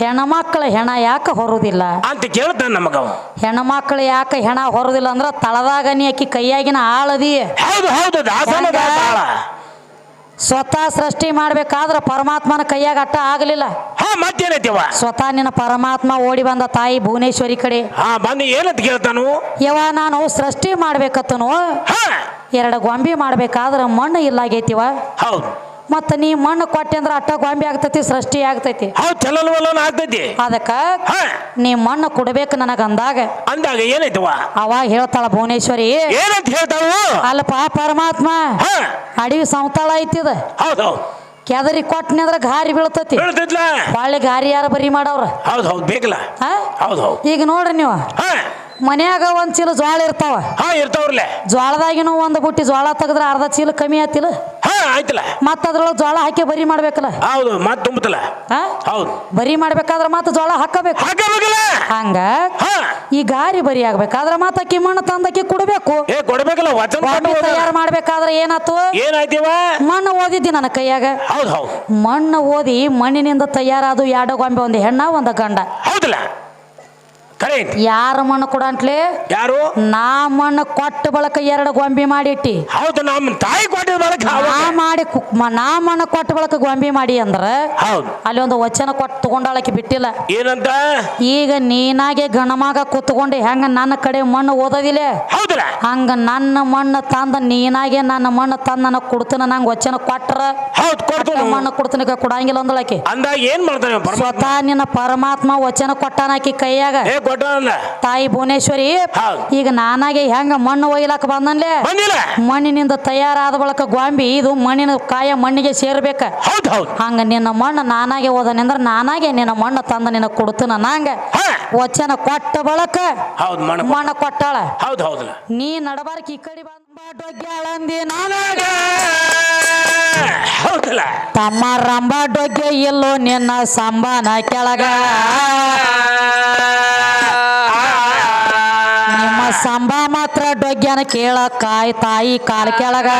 ಹೆಣ್ಮಕ್ಳ ಹೆಣ ಯಾಕೆ ಹೊರುದಿಲ್ಲ? ಅಂತ ಕೇಳ್ತಾನ ನಮಗವ ಹೆಣ್ಮಕ್ಳು ಯಾಕೆ ಹೆಣ ಹೊರುದಿಲ್ಲ ಅಂದ್ರ ತಳದಾಗ ನೀ ಆಕಿ ಕೈಯಾಗಿನ ಆಳದಿ. ಹೌದು ಹೌದು ದಾಸನ ಹೆಂಗ? ಸ್ವತಃ ಸೃಷ್ಟಿ ಮಾಡ್ಬೇಕಾದ್ರ ಪರಮಾತ್ಮನ ಕೈಯಾಗ ಅಟ್ಟ ಆಗಲಿಲ್ಲ. ಹಾ ಮತ್ತೇನೈತಿವ ಸ್ವತಃ ನಿನ್ನ ಪರಮಾತ್ಮ ಓಡಿ ಬಂದ ತಾಯಿ ಭುವನೇಶ್ವರಿ ಕಡೆ. ಹಾ ಬಂದು ಏನಂತ ಕೇಳ್ತಾನು? ಯವ ನಾನು ಸೃಷ್ಟಿ ಮಾಡ್ಬೇಕತ್ತನು. ಎರಡು ಗೊಂಬೆ ಮಾಡ್ಬೇಕಾದ್ರ ಮಣ್ಣು ಇಲ್ಲಾಗೈತಿವ. ಹೌದು. ಮತ್ತ ನೀ ಮಣ್ಣು ಕೊಟ್ಟೆ ಅಂದ್ರೆ ಅಟ್ಟ ಗೊಂಬೆ ಆಗ್ತೈತಿ ಸೃಷ್ಟಿ ಆಗ್ತೈತಿ. ಹೌದು ಚಲಲ್ವಲ್ಲನ ಆಗ್ತೈತಿ. ಅದಕ್ಕ ಹಾ. ನೀ ಮಣ್ಣು ಕೊಡ್ಬೇಕು ನನಗ ಅಂದಾಗ. ಅಂದಾಗ ಏನೈತಿವ ಅವಾಗ ಹೇಳ್ತಾಳ ಭುವನೇಶ್ವರಿ. ಏನಂತ ಹೇಳ್ತಾಳು? ಅಲ್ಪ ಪರಮಾತ್ಮ ಹಾ. ಅಡವಿ ಸಂತಾಳ ಐತಿದ ಹೌದು ಹೌದು. ಕೆದರಿ ಕೊಟ್ಟನಿ ಅಂದ್ರೆ ಗಾರಿ ಬೀಳ್ತತಿ. ಒಳ್ಳೆ ಹೊಳ್ಳಿ ಗಾರಿ ಯಾರ ಬರಿ ಮಾಡವ್ರ? ಹೌದು ಹೌದು ಬೇಕಲ್ಲ? ಹಾ? ಹೌದು ಹೌದು. ಈಗ ನೋಡ್ರಿ ನೀವು. ಹಾ. ಮನ್ಯಾಗ ಒಂದ್ ಚೀಲ ಜ್ವಾಳ ಇರ್ತಾವ. ಹಾ ಇರ್ತಾವ್ರಲ್ಲ. ಜ್ವಾಳದಾಗಿನೂ ಒಂದು ಬುಟ್ಟಿ ಜ್ವಾಳ ತೆಗೆದ್ರ ಅರ್ಧ ಚೀಲ ಕಮ್ಮಿ ಆತಿಲ್ಲ. ಆಯ್ತಲ್ಲ? ಮತ್ತ ಅದ್ರೊಳಗೆ ಜೋಳ ಹಾಕಿ ಬರಿ ಮಾಡ್ಬೇಕಲ್ಲ? ಹೌದು ಮತ್ ತುಂಬತಲ್ಲ ಹಾ? ಹೌದು. ಬರಿ ಮಾಡ್ಬೇಕಾದ್ರ ಮತ್ತೆ ಜೋಳ ಹಾಕಬೇಕು. ಹಾಕಬೇಕಲ್ಲ? ಹಂಗ? ಹಾ. ಈ ಗಾರಿ ಬರಿ ಆಗ್ಬೇಕಾದ್ರೆ ಮತ್ತ ಅಕ್ಕಿ ಮಣ್ಣು ತಂದಕ್ಕಿ ಕೊಡ್ಬೇಕು. ಏ ಕೊಡ್ಬೇಕಲ್ಲ ವಚನ ಕೊಟ್ಟು ಗೊಂಬೆ ತಯಾರು ಮಾಡ್ಬೇಕಾದ್ರ ಏನಾತು ಏನಾಯ್ತೀವ? ಮಣ್ಣು ಓದಿದ್ದಿ ನನ್ನ ಕೈಯಾಗ. ಹೌದು ಹೌದು. ಮಣ್ಣು ಓದಿ ಮಣ್ಣಿನಿಂದ ತಯಾರಾದು ಎರಡು ಗೊಂಬೆ ಒಂದು ಹೆಣ್ಣ ಒಂದು ಗಂಡ. ಹೌದಲ್ಲ? ಕರೆ ಯಾರ ಮಣ್ಣು ಕೊಡಂಟ್ಲೆ ಯಾರು? ನಾ ಮಣ್ಣು ಕೊಟ್ಟ ಬಳಕ ಎರಡು ಗೊಂಬೆ ಮಾಡಿಟ್ಟಿ ಹೌದು ನಮ್ಮ ತಾಯಿ ಕೊಟ್ಟಿದ ಬಳಕ ನಾ ಮಾಡಿ ನಾ ಮಣ್ಣು ಕೊಟ್ಟ ಬಳಕ ಗೊಂಬೆ ಮಾಡಿ ಅಂದ್ರೆ ಹೌದು. ಅಲ್ಲಿ ಒಂದು ವಚನ ಕೊಟ್ಟು ತಗೊಂಡಾಳಕ್ಕೆ ಬಿಟ್ಟಿಲ್ಲ. ಏನಂತ? ಈಗ ನೀನಾಗೆ ಗಣಮಗ ಕೂತ್ಕೊಂಡು ಹೆಂಗ ನನ್ನ ಕಡೆ ಮಣ್ಣು ಓದೋದಿಲ್ಲ? ಹೌದಲ್ಲ. ಹಂಗ ನನ್ನ ಮಣ್ಣು ತಂದ ನೀನಾಗೆ ನನ್ನ ಮಣ್ಣು ತಂದ ನನಗೆ ಕೊಡ್ತನ ನಂಗೆ ವಚನ ಕೊಟ್ರ? ಹೌದು ಕೊಡ್ತೀನಿ. ಮಣ್ಣು ಕೊಡ್ತೀನಿ ಕೊಡಂಗಿಲ್ಲ ಅಂದಳಾಕಿ. ಅಂದಾಗ ಏನ್ ಮಾಡ್ತಾನೆ ಪರಮಾತ್ಮ? ಸ್ವತಃ ನಿನ್ನ ಪರಮಾತ್ಮ ವಚನ ಕೊಟ್ಟಾನಾಕಿ ಕೈಯಾಗ. ತಾಯಿ ಭುವನೇಶ್ವರಿ ಹೌದು. ಈಗ ನಾನಾಗೆ ಹೆಂಗ ಮಣ್ಣು ಒಯ್ಲಾಕ ಬಂದನ್ಲೆ? ಬಂದಿಲ್ಲ. ಮಣ್ಣಿನಿಂದ ತಯಾರಾದ ಬಳಕ ಗೊಂಬಿ ಇದು ಮಣ್ಣಿನ ಕಾಯ ಮಣ್ಣಿಗೆ ಸೇರ್ಬೇಕ. ಹೌದು ಹೌದು. ಹಂಗ ನಿನ್ನ ಮಣ್ಣು ನಾನಾಗೆ ಓದನೆಂದ್ರ ನಾನಾಗೆ ನಿನ್ನ ಮಣ್ಣು ತಂದ ನಿನ್ನ ಕೊಡ್ತನ ನಂಗ. ಹಾ. ವಚನ ಕೊಟ್ಟ ಬಳಕ ಹೌದು ಮಣ ಮಣ್ಣ ಕೊಟ್ಟಾಳ. ಹೌದು ಹೌದಲ್ಲ ನೀ ನಡಬಾರ್ಕ ಈ ಕಡೆ ಹೌದಲ್ಲ. ತಮ್ಮ ರಂಬಾ ಡೊಗ್ಗೆ ಇಲ್ಲೋ ನಿನ್ನ ಸಂಬಾನ ಕೆಳಗ. ಡೊಗ್ಗ್ಯಾನ ಕೇಳ ಕಾಯಿ ತಾಯಿ ಕಾಲ ಕೆಳಗ.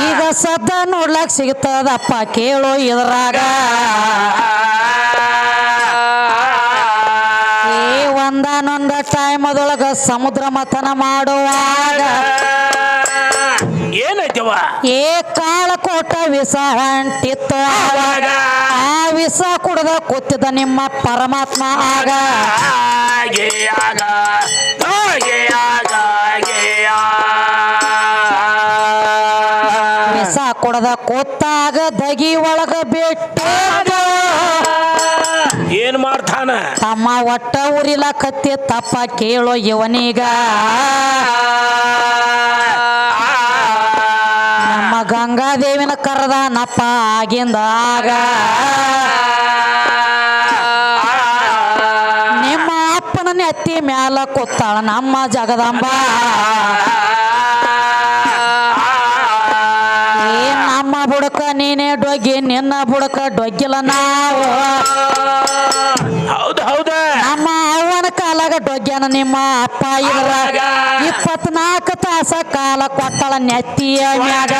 ಈಗ ಸದ್ದ ನೋಡ್ಲಕ್ ಸಿಗ್ತದಪ್ಪ ಕೇಳು ಇದ್ರಾಗ. ಏ ಒಂದಾನೊಂದ ಟೈಮದೊಳಗ ಸಮುದ್ರ ಮಥನ ಮಾಡುವಾಗ ಏನೈತವ ಏ ವಿಷ ಅಂಟಿತ್ತು ಆ ವಿಷ ಕುಡ್ದ ಕೂತಿದ್ದ ನಿಮ್ಮ ಪರಮಾತ್ಮ ಆಗ. ವಿಷ ಕುಡ್ದ ಕೂತಾಗ ದಗಿ ಒಳಗ ಬಿಟ್ಟು ಏನ್ ಮಾಡ್ತಾನ? ತಮ್ಮ ಒಟ್ಟ ಉರಿಲ ಕತ್ತಿ ತಪ್ಪ ಕೇಳೋ ಇವನೀಗ. ಗಂಗಾದೇವಿನ ಕರೆದ ನಪ್ಪ ಆಗಿಂದಾಗ ನಿಮ್ಮ ಅಪ್ಪನ ನೆತ್ತಿ ಮ್ಯಾಲ ಕೊತ್ತಾಳ ನಮ್ಮ ಜಗದಂಬ. ಏ ನಮ್ಮ ಬುಡಕ ನೀನೇ ಡೊಗ್ಗಿ ನಿನ್ನ ಬುಡಕ ಡೊಗ್ಗಿಲ್ಲ ನಾವು. ಹೌದು ಹೌದ. ನಮ್ಮ ಅವ್ವನ ಕಾಲಾಗ ಡೊಗ್ಗ್ಯಾನ ನಿಮ್ಮ ಅಪ್ಪ ಇದ್ರಾಗ. ತಾಸ ಕಾಲ ಕೊಟ್ಟಳ ನೆತ್ತಿಯ ಮ್ಯಾಗ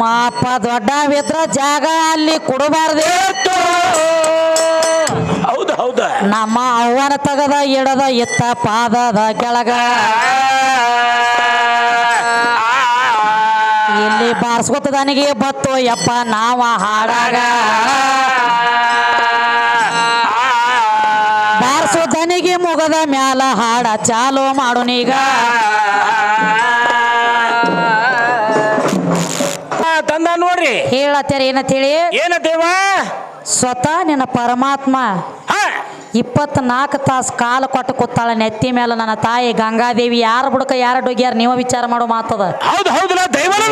ಮಾಪ ದೊಡ್ಡವಿದ್ರ ಜಾಗ ಅಲ್ಲಿ ಕೊಡಬಾರ್ದಿತ್ತು ಹೌದು ಹೌದ. ನಮ್ಮ ಅವ್ವನ ತಗದ ಇಡದ ಇತ್ತ ಪಾದದ ಕೆಳಗ. ಇಲ್ಲಿ ಬಾರ್ಸ್ಕೊತದನಿಗೆ ಬತ್ತು ಯಪ್ಪ ನಾವ ಹಾಡಾಗ. ಬಾರ್ಸೋದನಿಗೆ ಮುಗದ ಮ್ಯಾಲ ಹಾಡ ಚಾಲು ಮಾಡೋನೀಗ. ತಂದ ನೋಡ್ರಿ. ಹೇಳತ್ತೇರಿ ಏನಂತ ಹೇಳಿ ಏನತ್ತೇವ ಸ್ವತಃ ನಿನ್ನ ಪರಮಾತ್ಮ ಇಪ್ಪತ್ನಾಲ್ಕು ತಾಸು ಕಾಲ ಕೊಟ್ಟು ಕೂತಾಳ ನೆತ್ತಿ ಮೇಲೆ ನನ್ನ ತಾಯಿ ಗಂಗಾದೇವಿ. ಯಾರ ಬುಡಕ ಯಾರು ಡೊಗ್ಯಾರ ನೀವ ವಿಚಾರ ಮಾಡೋ ಮಾತದ. ಹೌದು ಹೌದಲ್ಲ ದೈವನ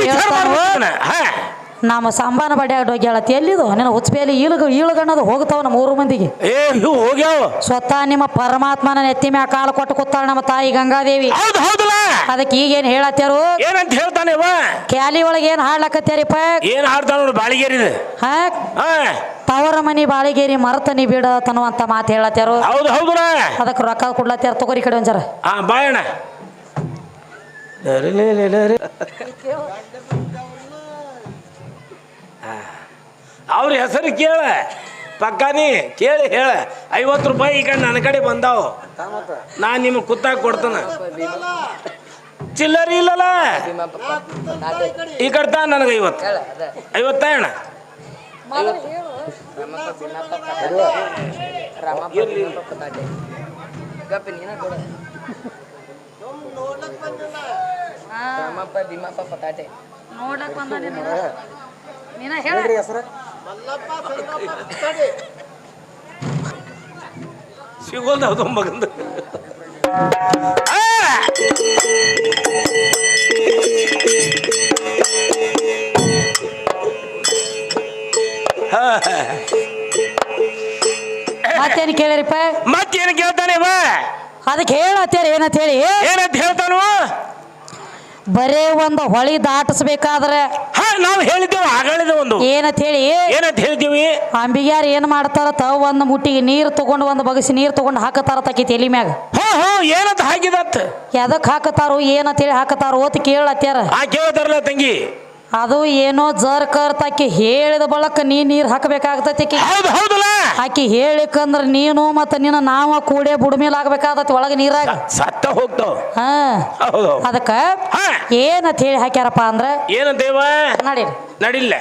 ನಮ್ಮ ಸಂಬಾನ ಬಡ್ಯಾಗ ಡೊಗ್ಯಾಳತಿ ಎಲ್ಲಿದು? ನಿನ್ನ ಹುಚ್ಚಬೇಲಿ ಈಳಗ ಈಳಗಣ್ಣದು ಹೋಗ್ತಾವ ನಮ್ಮ ಮೂರು ಮಂದಿಗೆ. ಏ ಇವು ಹೋಗ್ಯಾವ. ಸ್ವತಃ ನಿಮ್ಮ ಪರಮಾತ್ಮನ ನೆತ್ತಿ ಮ್ಯಾಗ ಕಾಲ ಕೊಟ್ಟು ಕೂತಾಳ ನಮ್ಮ ತಾಯಿ ಗಂಗಾದೇವಿ. ಹೌದು ಹೌದಲ್ಲ. ಅದಕ್ಕೆ ಈಗೇನು ಹೇಳತ್ತಾರು ಏನಂತ ಹೇಳ್ತಾನೆ ಇವ? ಕ್ಯಾಲಿ ಒಳಗೆ ಏನು ಹಾಡ್ಲಕತ್ತಾರಿಪ್ಪ ಏನ್ ಹಾಡ್ತಾನ ನೋಡು ಬಾಳಿಗೇರಿದ ಹಾ? ಹಾ. ತವರ ಮನಿ ಬಾಳಿಗೇರಿ ಮರತನಿ ಬಿಡ ತನ್ನುವಂತ ಮಾತು ಲೇ ಹೌದು ಹೌದಲ್ಲ. ಅದಕ್ಕೆ ರೊಕ್ಕ ಲೇ ತಗೋರಿ ಈ ಕಡೆ ಲೇ ಲೇ ಬಾಯಣ್ಣ ಅವ್ರ ಹೆಸರು ಕೇಳ. ಪಕ್ಕಾನಿ ಕೇಳಿ ಹೇಳ. ಐವತ್ತು ರೂಪಾಯಿ ಈಗ ಕಡೆ ನನ್ನ ಕಡೆ ಬಂದಾವು. ನಾ ನಿಮ್ಗೆ ಕುತ್ತಾಗ ಕೊಡ್ತಾನೆ. ಚಿಲ್ಲರಿ ಇಲ್ಲಲ್ಲ? ಈ ಕಡೆ ತಾ ನನಗೆ ಐವತ್ತು. ಐವತ್ತ ಅಣ್ಣ ನೋಡಕ್ ಬಂದ ನೀನ ಹೇಳ. ಅದು ಮಗಂದು. ಮತ್ತೇನು ಕೇಳಿರಿಪ್ಪ? ಮತ್ತೇನು ಕೇಳ್ತಾನೆ ಅದಕ್ಕೆ ಹೇಳತ್ಯಾರ ಏನಂತ ಹೇಳಿ? ಏನಂತ ಹೇಳ್ತಾನು ಬರೇ ಒಂದು ಹೊಳಿ ದಾಟಿಸ್ಬೇಕಾದ್ರೆ ಹಾ ನಾವು ಹೇಳಿದ್ದೇವೆ ಆಗಳಿದ ಒಂದು. ಏನಂತ ಹೇಳಿ? ಏನಂತ ಹೇಳ್ತೀವಿ ಅಂಬಿಗ್ಯಾರ ಏನ್ ಮಾಡ್ತಾರ? ತಾವ್ ಒಂದು ಮುಟ್ಟಿಗೆ ನೀರು ತಗೊಂಡು ಒಂದು ಬಗಸಿ ನೀರು ತಗೊಂಡು ಹಾಕತಾರ ತಕಿ ತಲಿ ಮ್ಯಾಗ. ಹೋ ಹೋ ಏನಂತ ಹಾಕಿದತ್ ಎದಕ್ ಹಾಕತಾರೋ ಏನಂತ ಹೇಳಿ ಹಾಕತಾರೋ ಓತ್ ಕೇಳತ್ಯಾರ. ಆ ಕೇಳ್ತಾರಲ್ಲ ತಂಗಿ. ಅದು ಏನೋ ಜರ್ ಕರ್ತ ಆಕಿ ಹೇಳಿದ ಬಳಕ ನೀ ನೀರ್ ಹಾಕಬೇಕಾಗತೈತಿ ಆಕಿ. ಹೌದು ಹೌದಲ್ಲ? ಆಕಿ ಹೇಳಿಕಂದ್ರ ನೀನು ಮತ್ತ ನಿನ್ನ ನಾವ ಕೂಡೆ ಬುಡ್ಮೇಲ್ ಆಗ್ಬೇಕಾಗತೈತಿ ಒಳಗ ನೀರಾಗ. ಸತ್ತ ಹೋಗ್ತಾವ ಹಾ. ಹೌದು ಅದಕ್ಕ ಹಾ. ಏನಂತ ಹೇಳಿ ಹಾಕ್ಯಾರಪ್ಪ ಅಂದ್ರ? ದೇವ ನಡೀರಿ ನಡಿಲ್ಲ.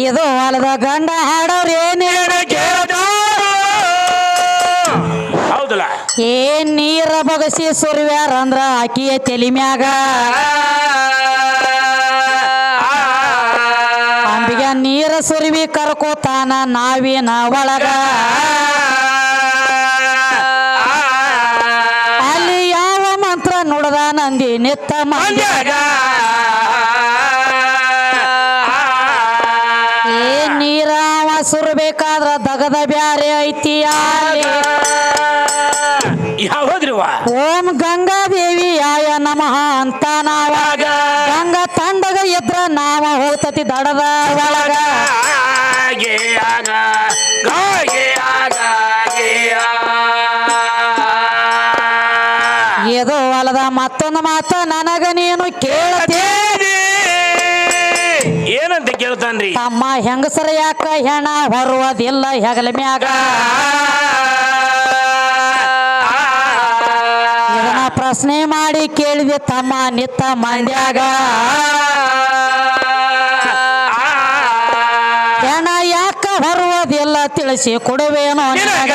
ಇದು ಹೊಲದ ಗಂಡ ಹಾಡೋರ್ ಏನೇ ಏನ್ ನೀರ ಬಗಸಿ ಸುರ್ವ್ಯಾರ ಅಂದ್ರ ಆಕಿಯ ತೆಲಿಮ್ಯಾಗ ಅಂಬಿಗ ನೀರ ಸುರಿವಿ ಕರ್ಕೋತಾನ ನಾವಿನ ಒಳಗ. ಅಲ್ಲಿ ಯಾವ ಮಂತ್ರ ನುಡದ ನಂದಿ ನಿತ್ತ ಮಂಡ್ಯಾಗ. ಏ ನೀರ ಸುರಬೇಕಾದ್ರ ದಗದ ಬ್ಯಾರೆ ಐತಿ ಅಲ್ಲಿ ಓಂ ಓಂ ಗಂಗಾದೇವಿ ಆಯ ನಮಃ ಅಂತ ನಾವಾಗ ಗಂಗಾ ತಂಡಗ ಎದ್ರ ನಾವ ಹೋತತಿ ದಡದ ಒಳಗ. ಗೆ ಆಗ. ಗಾಗೆ ಆಗ ಗೆ ಆ. ಇದು ಹೊಲದ ಮತ್ತೊಂದು ಮಾತ ನನಗ ನೀನು ಕೇಳತೇ. ಏನಂತ ಕೇಳ್ತಾನ್ರಿ? ತಮ್ಮ ಹೆಂಗಸರ ಯಾಕ ಹೆಣ ಹೊರುವುದಿಲ್ಲ ಹೆಗಲ ಮ್ಯಾಗ. ಪ್ರಶ್ನೆ ಮಾಡಿ ಕೇಳಿದೆ ತಮ್ಮ ನಿತ್ತ ಮಂಡ್ಯಾಗ. ಹೆಣ ಯಾಕ ಹೊರುವುದಿಲ್ಲ ತಿಳಿಸಿ ಕೊಡುವೇನೋ ನಿನಗ.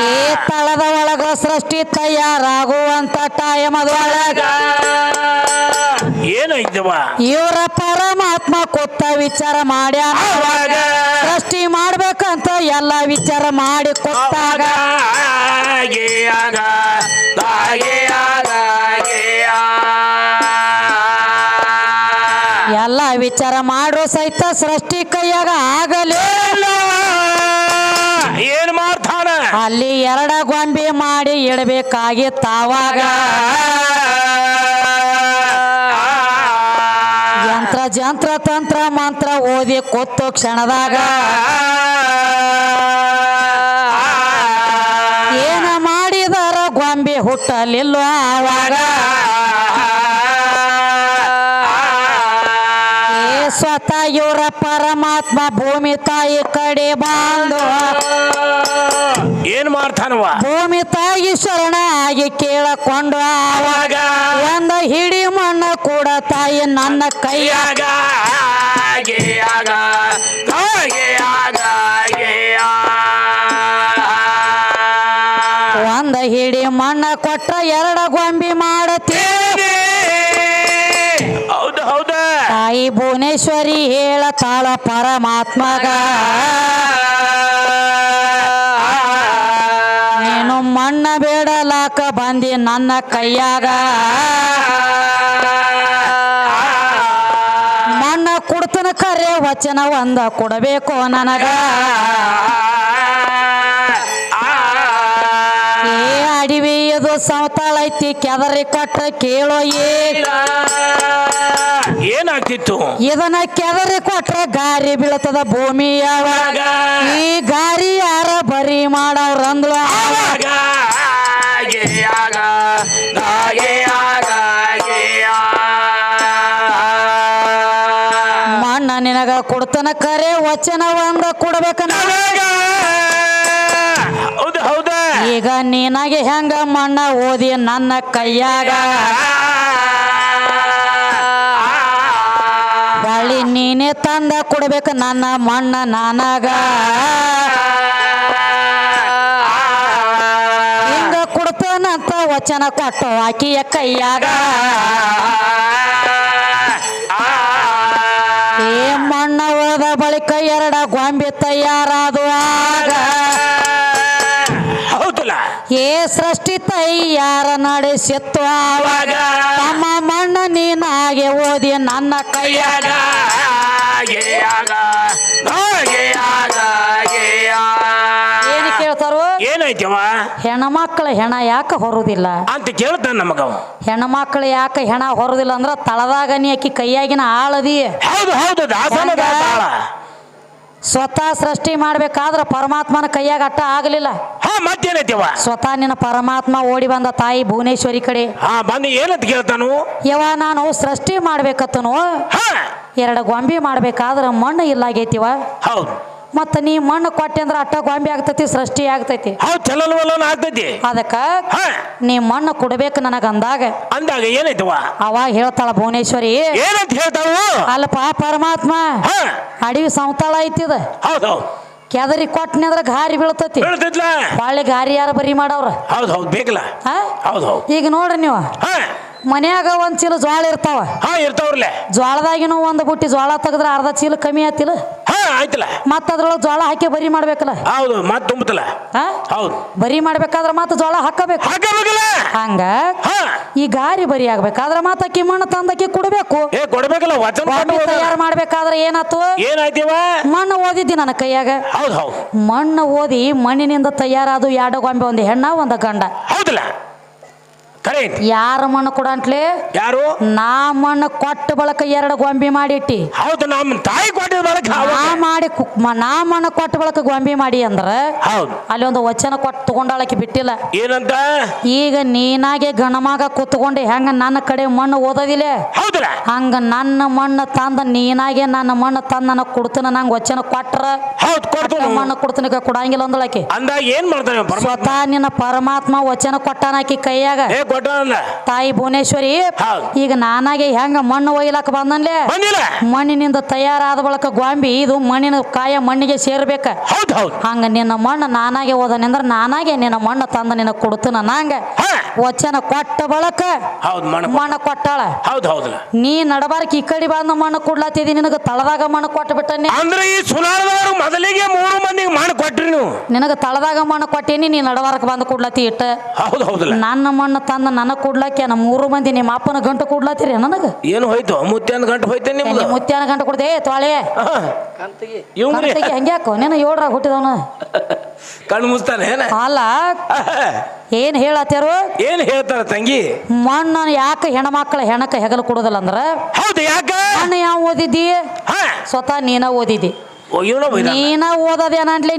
ಈ ತಳದ ಒಳಗ ಸೃಷ್ಟಿ ತಯಾರಾಗುವಂತ ಟೈಮ್ ಏನೈತವ ಇವರ ಪರಮಾತ್ಮ ಕೊತ್ತ ವಿಚಾರ ಮಾಡ್ಯಾನ. ಅವಾಗ ಸೃಷ್ಟಿ ಮಾಡ್ಬೇಕಂತ ಎಲ್ಲ ವಿಚಾರ ಮಾಡಿ ಕೊಟ್ಟಾಗ ಆಗಿ ಆಗ ಗಾಗೆ ಆಗ ಗೆ ಆ. ಎಲ್ಲ ವಿಚಾರ ಮಾಡೋ ಸಹಿತ ಸೃಷ್ಟಿ ಕೈಯಾಗ ಆಗಲೇ ಏನ್ ಮಾಡ್ತಾನ? ಅಲ್ಲಿ ಎರಡ ಗೊಂಬೆ ಮಾಡಿ ಇಡಬೇಕಾಗಿ ತಾವಾಗ ಜಂತ್ರ ತಂತ್ರ ಮಂತ್ರ ಓದಿ ಕೊತ್ತು ಕ್ಷಣದಾಗ. ಏನ ಮಾಡಿದರ ಗೊಂಬೆ ಹುಟ್ಟಲಿಲ್ಲ ಆವಾಗ. ಸ್ವತಃ ಇವರ ಪರಮಾತ್ಮ ಭೂಮಿ ತಾಯಿ ಕಡೆ ಬಾಂಧವ. ಏನ್ ಮಾಡ್ತಾನವ ಭೂಮಿ ತಾಯಿ ಶರಣ ಆಗಿ ಕೇಳಕೊಂಡು ಆವಾಗ ಒಂದ ಹಿಡಿ ಮಣ್ಣ ಕೂಡ ತಾಯಿ ನನ್ನ ಕೈಯಾಗ. ಒಂದ ಹಿಡಿ ಮಣ್ಣ ಕೊಟ್ಟ ಎರಡ ಪರಮೇಶ್ವರಿ ಹೇಳತಾಳ ಪರಮಾತ್ಮಗ. ನೀನು ಮಣ್ಣ ಬೇಡಲಾಕ ಬಂದಿ ನನ್ನ ಕೈಯಾಗ. ಮಣ್ಣ ಕುಡ್ತನ ಕರೆ ವಚನ ಒಂದ ಕೊಡಬೇಕು ನನಗ. ಅಡಿವಿ ಇದು ಐತಿ ಕೆದರಿ ಕೊಟ್ಟ ಕೇಳೋ ಏ. ಏನಾಗ್ತಿತ್ತು? ಇದನ್ನ ಕೆದರಿ ಕೊಟ್ರೆ ಗಾರಿ ಬೀಳತದ ಭೂಮಿಯ ಒಳಗ ಈ ಗಾರಿ ಯಾರ ಬರಿ ಮಾಡವ್ರಂದ್ಲ ಆಗ, ಆಗೆ, ಆಗ, ಆಗೆ, ಆಗ, ಆಗೆ, ಆ. ಮಣ್ಣ ನಿನಗ ಕೊಡ್ತನ ಕರೆ ವಚನ ಒಂದ ಕೊಡ್ಬೇಕ ಆಗ. ಹೌದು ಹೌದ. ಈಗ ನೀನಾಗೆ ಹೆಂಗ ಮಣ್ಣ ಓದಿ ನನ್ನ ಕೈಯಾಗ? ನೀನೇ ತಂದ ಕೊಡ್ಬೇಕು ನನ್ನ ಮಣ್ಣ ನಾನಾಗ. ಹಿಂಗ ಕೊಡ್ತೇನಂತ ವಚನ ಕೊಟ್ಟು ಆಕಿಯ ಕೈಯಾಗ. ಏ ಮಣ್ಣ ಹೋದ ಬಳಿಕ ಎರಡ ಗೊಂಬೆ ತಯಾರಾದು ಆಗ. ಏ ಸೃಷ್ಟಿ ತಯ್ಯಾರ ನಡೆಸಿತ್ತು ಆವಾಗ. ತಮ್ಮ ಮಣ್ಣ ನೀನಾಗೆ ಓದಿ ನನ್ನ ಕೈಯಾಗ. ಏನು ಕೇಳ್ತಾರೋ? ಹೆಣ್ಮಕ್ಳ ಹೆಣ ಯಾಕೆ ಹೊರುದಿಲ್ಲ? ಅಂತ ಕೇಳ್ತಾನೆ ನಮಗ ಹೆಣ್ಮಕ್ಳು ಯಾಕೆ ಹೆಣ ಹೊರುದಿಲ್ಲ ಅಂದ್ರ ತಳದಾಗ ನೀ ಆಕಿ ಕೈಯಾಗಿನ ಆಳದಿ. ಹೌದು ಹೌದು ದಾಸನ ಹೆಂಗ? ದಾಸಾಳ. ಸ್ವತಃ ಸೃಷ್ಟಿ ಮಾಡ್ಬೇಕಾದ್ರ ಪರಮಾತ್ಮನ ಕೈಯಾಗ ಅಟ್ಟ ಆಗಲಿಲ್ಲ. ಹಾ ಮತ್ತೇನೈತಿವ ಸ್ವತಃ ನಿನ್ನ ಪರಮಾತ್ಮ ಓಡಿ ಬಂದ ತಾಯಿ ಭುವನೇಶ್ವರಿ ಕಡೆ. ಹಾ ಬಂದು ಏನಂತ ಕೇಳ್ತಾನು? ಯವ ನಾನು ಸೃಷ್ಟಿ ಮಾಡ್ಬೇಕತ್ತನು. ಹಾ. ಎರಡು ಗೊಂಬೆ ಮಾಡ್ಬೇಕಾದ್ರೆ ಮಣ್ಣು ಇಲ್ಲಾಗೈತಿವ? ಹೌದು. ಮತ್ತ ನೀ ಮಣ್ಣು ಕೊಟ್ಟೆ ಅಂದ್ರೆ ಅಟ್ಟ ಗೊಂಬೆ ಆಗ್ತೈತಿ ಸೃಷ್ಟಿ ಆಗ್ತೈತಿ. ಹೌದು ಆಗ್ತೈತಿ. ಅದಕ್ಕ ಹಾ. ನೀ ಮಣ್ಣು ಕೊಡ್ಬೇಕು ನನಗ ಅಂದಾಗ ಅಂದಾಗ ಏನಾಯ್ತವ ಅವಾಗ ಹೇಳ್ತಾಳ ಭುವನೇಶ್ವರಿ. ಏನಂತ ಹೇಳ್ತಾಳು? ಅಲ್ಪ ಪರಮಾತ್ಮ ಹಾ. ಅಡವಿ ಸಂತಾಳ ಐತಿದ. ಹೌದು ಹೌದು. ಕೆದರಿ ಕೊಟ್ಟನೆ ಅಂದ್ರೆ ಗಾರಿ ಬೀಳ್ತೈತಿ. ಹೇಳ್ತಿದ್ಲ ಹೊಳ್ಳಿ ಗಾರಿ ಯಾರ ಬರಿ ಮಾಡವ್ರ ಹೌದು ಹೌದು ಬೇಕಲ್ಲ? ಹಾ? ಹೌದು ಹೌದು. ಈಗ ನೋಡ್ರಿ ನೀವು. ಹಾ. ಮನ್ಯಾಗ ಒಂದ್ ಚೀಲ ಜ್ವಾಳ ಇರ್ತಾವ. ಹಾ ಇರ್ತಾವ್ರಲ್ಲ. ಜ್ವಾಳದಾಗಿನೂ ಒಂದು ಬುಟ್ಟಿ ಜ್ವಾಳ ತೆಗೆದ್ರೆ ಅರ್ಧ ಚೀಲ ಕಮ್ಮಿ ಆತಿಲ್ಲ. ಹಾ ಆಯ್ತಲ್ಲ. ಮತ್ತ ಅದ್ರೊಳಗೆ ಜ್ವಾಳ ಹಾಕಿ ಬರಿ ಮಾಡ್ಬೇಕಲ್ಲ. ಹೌದು ಮತ್ ತುಂಬತಲ್ಲ. ಹಾ ಹೌದು. ಬರಿ ಮಾಡ್ಬೇಕಾದ್ರೆ ಮತ್ತೆ ಜ್ವಾಳ ಹಾಕಬೇಕು. ಹಾಕಬೇಕಲ್ಲ. ಹಂಗ? ಹಾ. ಈ ಗಾರಿ ಬರಿ ಆಗ್ಬೇಕಾದ್ರೆ ಮತ್ತೆ ಅಕ್ಕಿ ಮಣ್ಣು ತಂದಕ್ಕಿ ಕೊಡ್ಬೇಕು. ಏ ಕೊಡ್ಬೇಕಲ್ಲ ವಚನ ಕೊಟ್ಟು ತಯಾರು ಮಾಡ್ಬೇಕಾದ್ರೆ ಏನಾತು ಏನಾಯ್ತಿವ? ಮಣ್ಣು ಓದಿದ್ದಿ ನನ್ನ ಕೈಯಾಗ. ಹೌದು ಹೌದು. ಮಣ್ಣು ಓದಿ ಮಣ್ಣಿನಿಂದ ತಯಾರಾದು ಎರಡು ಗೊಂಬೆ ಒಂದು ಹೆಣ್ಣ ಒಂದು ಗಂಡ. ಹೌದಲ್ಲ. ಕರೆ ಯಾರ ಮಣ್ಣು ಕೊಡಂಟ್ಲೆ ಯಾರು? ನಾ ಮಣ್ಣು ಕೊಟ್ಟ ಬಳಕ ಎರಡು ಗೊಂಬೆ ಮಾಡಿಟ್ಟಿ. ಹೌದು ನಮ್ಮ ತಾಯಿ ಕೊಟ್ಟ ಬಳಕ ನಾ ಮಾಡಿ ನಾ ಮಣ್ಣು ಕೊಟ್ಟ ಬಳಕ ಗೊಂಬೆ ಮಾಡಿ ಅಂದ್ರೆ ಹೌದು. ಅಲ್ಲಿ ಒಂದು ವಚನ ಕೊಟ್ಟು ತಗೊಂಡಾಳಕ್ಕೆ ಬಿಟ್ಟಿಲ್ಲ. ಏನಂತ? ಈಗ ನೀನಾಗೆ ಗಣಮಗ ಕೂತ್ಕೊಂಡು ಹೆಂಗ ನನ್ನ ಕಡೆ ಮಣ್ಣು ಓದೋದಿಲ್ಲ? ಹೌದಲ್ಲ. ಹಂಗ ನನ್ನ ಮಣ್ಣು ತಂದ ನೀನಾಗೆ ನನ್ನ ಮಣ್ಣು ತಂದ ನನಗೆ ಕೊಡ್ತೀನಿ ನಂಗೆ ವಚನ ಕೊಟ್ರ. ಹೌದು ಕೊಡ್ತು ಮಣ್ಣು ಕೊಡ್ತೀನಿ ಕೊಡಂಗಿಲ್ಲ ಅಂದಳಕ್ಕೆ. ಅಂದಾಗ ಏನ್ ಮಾಡ್ತಾನೆ ಸ್ವತಃ ನಿನ್ನ ಪರಮಾತ್ಮ ವಚನ ಕೊಟ್ಟಾನಾಕಿ ಕೈಯಾಗ. ಏ ತಾಯಿ ಭುವನೇಶ್ವರಿ ಈಗ ನಾನಾಗೆ ಹೆಂಗ ಮಣ್ಣು ಒಯ್ಲಾಕ ಬಂದನ್ಲೆ? ಮಣ್ಣಿನಿಂದ ತಯಾರಾದ ಬಳಕ ಗೊಂಬಿ ಇದು ಮಣ್ಣಿನ ಕಾಯ ಮಣ್ಣಿಗೆ ಸೇರ್ಬೇಕ. ಹಂಗ ನಿನ್ನ ಮಣ್ಣು ನಾನಾಗೆ ಓದನೆಂದ್ರ ನಾನಾಗೆ ನಿನ್ನ ಮಣ್ಣು ತಂದ ನಿನ್ನ ಕೊಡ್ತನ ನಂಗ ವಚನ ಕೊಟ್ಟ ಬಳಕ ಮಣ್ಣು ಕೊಟ್ಟಾಳ. ನೀ ನಡಬಾರಕ ಈ ಕಡೆ ಬಂದ ಮಣ್ಣು ಕೊಡ್ಲಾತಿದಿ ನಿನಗ ತಳದಾಗ ಮಣ್ಣು ಕೊಟ್ಟು ಬಿಟ್ಟನೆ ಅಂದ್ರೆ ಈ ಸುನಾರದವರು ಮೊದಲಿಗೆ ಮೂರು ಮಂದಿಗೆ ಮಣ್ಣು ಕೊಟ್ರಿ ನೀವು. ನಿನಗ ತಳದಾಗ ಮಣ್ಣು ಕೊಟ್ಟೇನಿ ನೀ ನಡಬಾರಕ ಬಂದು ಕೊಡ್ಲಾತಿ ಇಟ್ಟ. ನನ್ನ ಮಣ್ಣು ತಂದ ನನಗೆ ಕೊಡ್ಲಾಕೆ ನಮ್ಮ ಮೂರು ಮಂದಿ ನಿಮ್ಮ ಅಪ್ಪನ ಗಂಟು ಕೊಡ್ಲಾತಿರಿ ನನಗ? ಏನು ಹೋಯ್ತು? ಮುತ್ಯಾನ ಗಂಟು ಹೋಯ್ತೆ ನಿಮ್ದು? ಮುತ್ಯಾನ ಗಂಟು ಕೊಡ್ದೆ. ತೊಳೆ ಹಂಗ್ಯಾಕೋ? ನೀನು ಏಳ್ರಾಗ ಹುಟ್ಟಿದವನ. ಕಣ್ಣು ಮುಸ್ತಾನೆ ಏನ? ಅಲ್ಲ ಏನ್ ಹೇಳತ್ತಾರು ಏನ್ ಹೇಳ್ತಾರ ತಂಗಿ? ಮಣ್ಣು ಯಾಕೆ ಹೆಣ್ಮಕ್ಳ ಹೆಣಕ ಹೆಗಲು ಕೊಡೋದಲ್ಲ ಅಂದ್ರ? ಹೌದು ಯಾಕ? ಮಣ್ಣು ಯಾವ ಓದಿದ್ದಿ? ಹಾ. ಸ್ವತಃ ನೀನ ಓದಿದ್ದಿ. ಇವನ ಬೈದ ನೀನ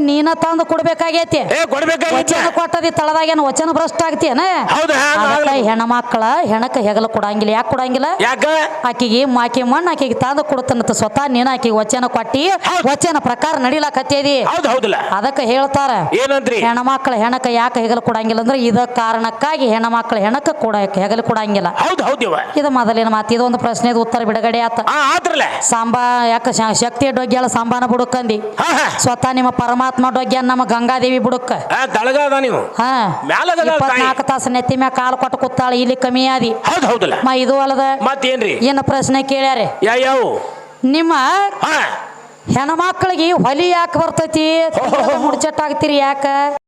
ನೀನ ತಂದು ಕೊಡ್ಬೇಕಾಗೈತಿ. ಏ ಕೊಡ್ಬೇಕಾಗಿತ್ತು ವಚನ ಕೊಟ್ಟದಿ ತಳದಾಗೇನು ವಚನ ಭ್ರಷ್ಟ ಆಗ್ತೇನ ಹೌದಾ ಅದಕ್ಕ ಹೆಣ್ಮಕ್ಳ ಹೆಣಕ ಹೆಗಲ ಕೊಡಂಗಿಲ್ಲ. ಯಾಕೆ ಕೊಡಂಗಿಲ್ಲ? ಯಾಕ? ಆಕಿಗೆ ಆಕಿ ಮಣ್ಣು ಆಕಿಗೆ ತಂದು ಕೊಡ್ತಾನಂತ ಸ್ವತಃ ನೀನ ಆಕಿಗೆ ವಚನ ಕೊಟ್ಟಿ ಹೌದ್. ವಚನ ಪ್ರಕಾರ ನಡಿಲಾಕತ್ತೇದಿ. ಹೌದು ಹೌದಲ್ಲ. ಅದಕ್ಕೆ ಹೇಳ್ತಾರ ಏನಂತ್ರಿ ಹೆಣ್ಮಕ್ಳ ಹೆಣಕ ಯಾಕೆ ಹೆಗಲು ಕೊಡಂಗಿಲ್ಲ ಅಂದ್ರೆ ಇದ ಕಾರಣಕ್ಕಾಗಿ ಹೆಣ್ಮಕ್ಳ ಹೆಣಕ ಕೊಡ ಹೆಗಲ ಕೊಡಂಗಿಲ್ಲ. ಹೌದು ಇದು ಮೊದಲಿನ ಮಾತು ಇದೊಂದು ಪ್ರಶ್ನೆ ಉತ್ತರ ಬಿಡುಗಡೆ ಆತ. ಆತ್ರಲ್ಲ ಸಾಂಬಾ ಯಾಕ ಶ- ಶಕ್ತಿ ಡೊಗ್ಗ್ಯಾಳ ಸಾಂಬಾನ ಬುಡುಕಂದಿ ಹಾ ಸ್ವತಃ ನಿಮ್ಮ ಪರಮಾತ್ಮ ಡೊಗ್ಗ್ಯ ನಮ್ಮ ಗಂಗಾದೇವಿ ಬುಡಕ್ಕ. ನಾಲ್ಕು ತಾಸ ನೀವು. ಹಾ. ಇಪ್ಪತ್ನಾಲ್ಕು ತಾಸು ನೆತ್ತಿ ಮ್ಯಾಗ ಕಾಲು ಕೊಟ್ಟು ಕೂತಾಳ ಇಲ್ಲಿ ಕಮ್ಮಿ ಆದಿ. ಮ ಇದು ಅಲ್ಲದ ಮತ್ತೇನ್ರಿ? ಏನು ಪ್ರಶ್ನೆ ಕೇಳ್ಯಾರೆ. ಯಾವ? ನಿಮ್ಮ ಹೆಣ್ಮಕ್ಳಿಗೆ ಹೊಲಿ ಯಾಕೆ ಬರ್ತೈತಿ? ಮುಡ್ಚಟ್ಟಾಗ್ತೀರಿ ಯಾಕ?